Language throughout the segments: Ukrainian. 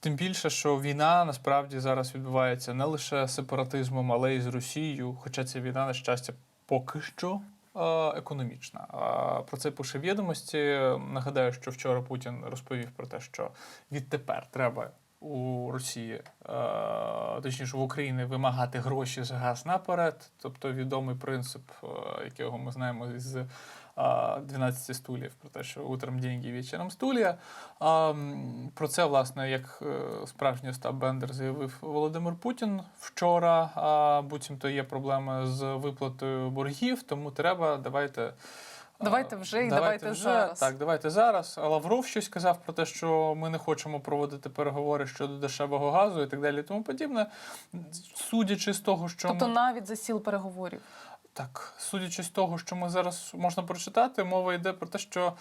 Тим більше, що війна насправді зараз відбувається не лише сепаратизмом, але й з Росією. Хоча ця війна, на щастя, поки що е, економічна. Про це пише відомості. Нагадаю, що вчора Путін розповів про те, що відтепер треба у Росії, е, точніше в Україні, вимагати гроші за газ наперед. Тобто відомий принцип, е, якого ми знаємо з е, 12 стульів, про те, що утром деньги, вечором стулья. А, Про це, власне, як е, справжній Остап Бендер заявив Володимир Путін вчора. Буцімто є проблеми з виплатою боргів, тому треба давайте. Давайте вже і давайте зараз. Так, давайте зараз. Лавров щось казав про те, що ми не хочемо проводити переговори щодо дешевого газу і так далі, і тому подібне. Судячи з того, що Тобто ми... навіть за сіл переговорів. Так, судячи з того, що ми зараз можна прочитати, мова йде про те, що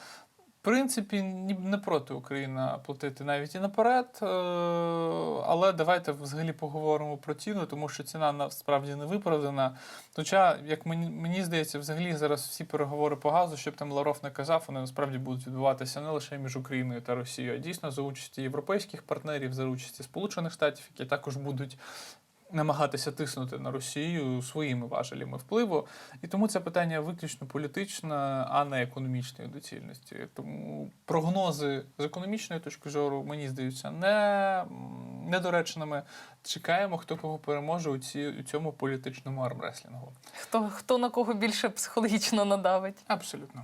принципі не проти Україна платити навіть і наперед. е, Але давайте взагалі поговоримо про ціну, тому що ціна насправді не виправдана. Хоча, як мені, мені здається, взагалі зараз всі переговори по газу, щоб там Лавров не казав, вони насправді будуть відбуватися не лише між Україною та Росією, а дійсно за участі європейських партнерів, за участі Сполучених Штатів, які також будуть намагатися тиснути на Росію своїми важелями впливу. І тому це питання виключно політичне, а не економічної доцільності. Тому прогнози з економічної точки зору мені здаються не, недоречними. Чекаємо, хто кого переможе у, ці, у цьому політичному армреслінгу. Хто, хто на кого більше психологічно надавить? Абсолютно.